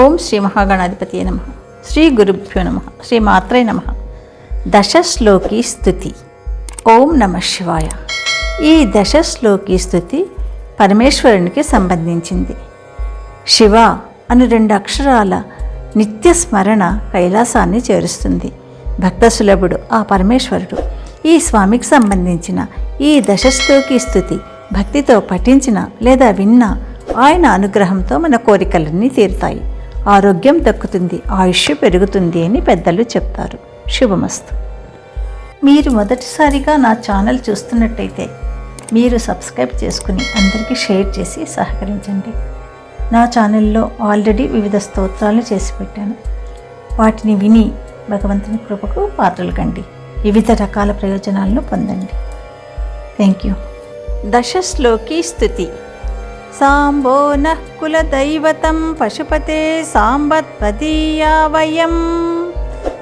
ఓం శ్రీ మహాగణాధిపతి నమ. శ్రీ గురుభ్యో నమ. శ్రీ మాత్రే నమ. దశశ్లోకి స్థుతి ఓం నమ శివాయ. ఈ దశశ్లోకి స్థుతి పరమేశ్వరునికి సంబంధించింది. శివ అను రెండు అక్షరాల నిత్య స్మరణ కైలాసాన్ని చేరుస్తుంది. భక్త సులభుడు ఆ పరమేశ్వరుడు. ఈ స్వామికి సంబంధించిన ఈ దశశ్లోకి స్థుతి భక్తితో పఠించిన లేదా విన్నా ఆయన అనుగ్రహంతో మన కోరికలన్నీ తీరుతాయి. ఆరోగ్యం దక్కుతుంది ఆయుష్ పెరుగుతుంది అని పెద్దలు చెప్తారు. శుభమస్తు. మీరు మొదటిసారిగా నా ఛానల్ చూస్తున్నట్టయితే మీరు సబ్స్క్రైబ్ చేసుకుని అందరికీ షేర్ చేసి సహకరించండి. నా ఛానల్లో ఆల్రెడీ వివిధ స్తోత్రాలు చేసి పెట్టాను. వాటిని విని భగవంతుని కృపకు పాత్రలు కండి. వివిధ రకాల ప్రయోజనాలను పొందండి. Thank you. దశశ్లోకి స్థుతి साम्बो नः कुलदैवतं पशुपते साम्बत्पतीया वयम्।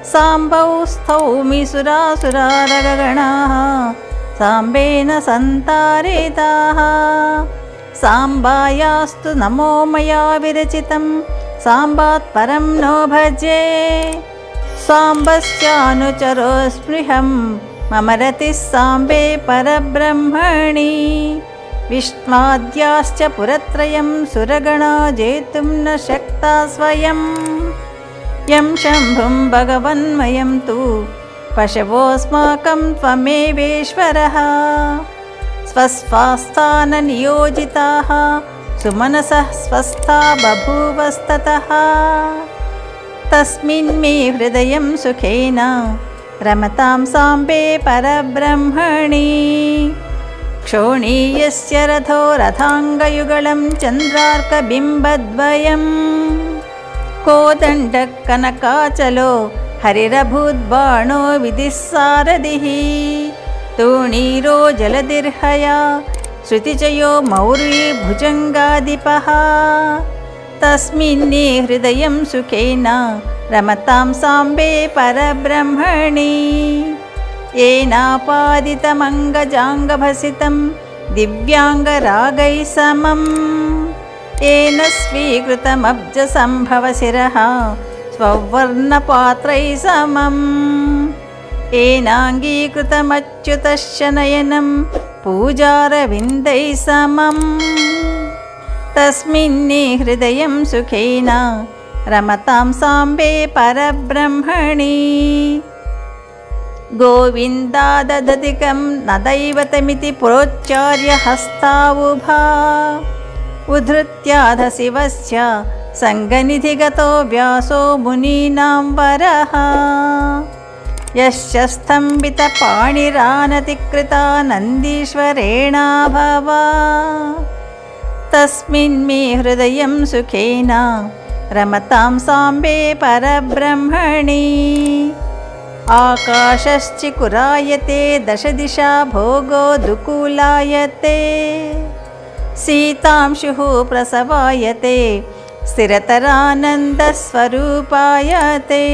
साम्बौ स्थौमि स्थौमिसुरासुरगणाः साम्बेन सन्तारिताः। साम्बायास्तु नमो मया विरचितं साम्बात् परं नो भजे। साम्बस्यानुचरो स्पृहं मम रतिः साम्बे परब्रह्मणि। विष्माद्याश्च पुरत्रयं सुरगणा जेतुं न शक्ता स्वयं। यं शम्भुं भगवन्मयं तु पशवोऽस्माकं त्वमेवेश्वरः। स्वस्वास्थाननियोजिताः सुमनसः स्वस्था बभूवस्ततः। तस्मिन्मे हृदयं सुखेन रमतां साम्बे परब्रह्मणि। क्षोणीयस्य रथो रथाङ्गयुगलं चन्द्रार्कबिम्बद्वयम् कोदण्डकनकाचलो हरिरभूद्बाणो विधिः सारथिः तूणीरो जलदिर्हया श्रुतिचयो तस्मिन्ने हृदयं सुखेन रमतां साम्बे परब्रह्मणि येनापादितमङ्गजाङ्गभसितं दिव्याङ्गरागैः समम्। येन स्वीकृतमब्जसम्भवशिरः स्ववर्णपात्रैः समम्। येनाङ्गीकृतमच्युतश्च नयनं पूजारविन्दैः समम्। तस्मिन्ने हृदयं सुखेन रमतां साम्बे परब्रह्मणि गोविन्दा ददतिकं न दैवतमिति प्रोच्चार्य हस्तावुभा उद्धृत्याध शिवस्य सङ्गनिधिगतो व्यासो मुनीनां वरः यश्च स्तम्भितपाणिरानतिकृता नन्दीश्वरेणाभवा तस्मिन् मे हृदयं सुखेन रमतां साम्बे परब्रह्मणि आकाशश्चिकुरायते दशदिशा भोगो दुकूलायते। सीतांशुः प्रसवायते स्थिरतरानन्दस्वरूपायते।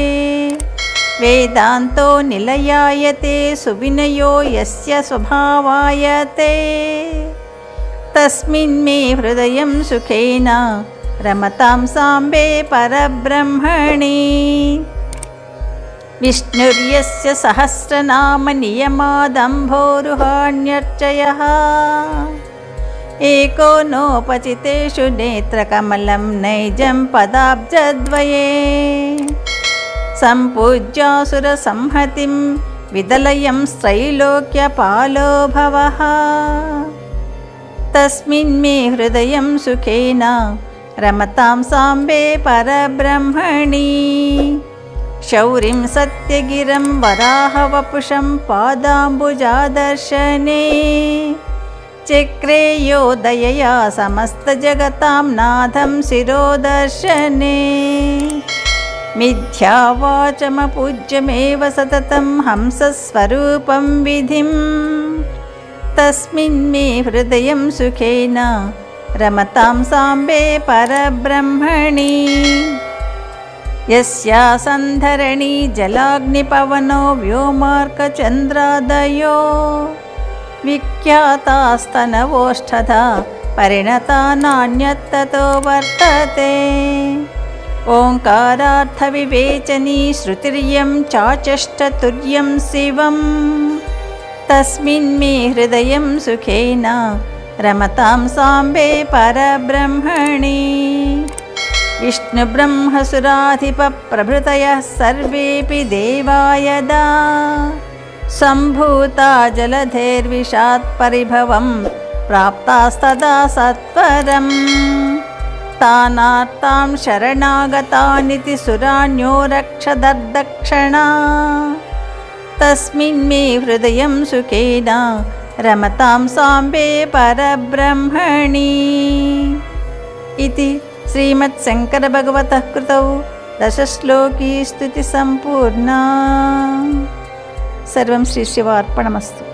वेदान्तो निलयायते सुविनयो यस्य स्वभावायते। तस्मिन् मे हृदयं सुखेन रमतां साम्बे परब्रह्मणि विष्णुर्यस्य सहस्रनामनियमादम्भोरुहाण्यर्चयः एको नोपचितेषु नेत्रकमलं नैजं पदाब्जद्वये सम्पूज्यासुरसंहतिं विदलयं स्त्रैलोक्यपालो भवः तस्मिन् मे हृदयं सुखेन रमतां साम्बे परब्रह्मणि शौरिं सत्यगिरं वराहवपुषं पादाम्बुजादर्शने। चक्रेयोदयया समस्तजगतां नाथं शिरोदर्शने। मिथ्यावाचमपूज्यमेव सततं हंसस्वरूपं विधिं। तस्मिन् मे हृदयं सुखेन रमतां साम्बे परब्रह्मणि यस्यासन्धरणी जलाग्निपवनो व्योमार्कचन्द्रादयो। विख्यातास्तनवोष्ठधा परिणता नान्यत्ततो वर्तते। ओङ्कारार्थविवेचनी श्रुतिर्यं चाचष्टतुर्यं शिवम्। तस्मिन् मे हृदयं सुखेन रमतां साम्बे परब्रह्मणि विष्णुब्रह्मसुराधिपप्रभृतयः सर्वेऽपि देवा यदा सम्भूता जलधेर्विषात् परिभवं प्राप्तास्तदा सत्वरम्। तानार्तां शरणागतानिति सुराण्यो रक्षदर्दक्षणा। तस्मिन् मे हृदयं सुखेन रमतां साम्बे परब्रह्मणि। इति श्रीमत्शङ्करभगवतः कृतौ दशश्लोकी स्तुतिसम्पूर्णा सर्वं श्रीशिवार्पणमस्तु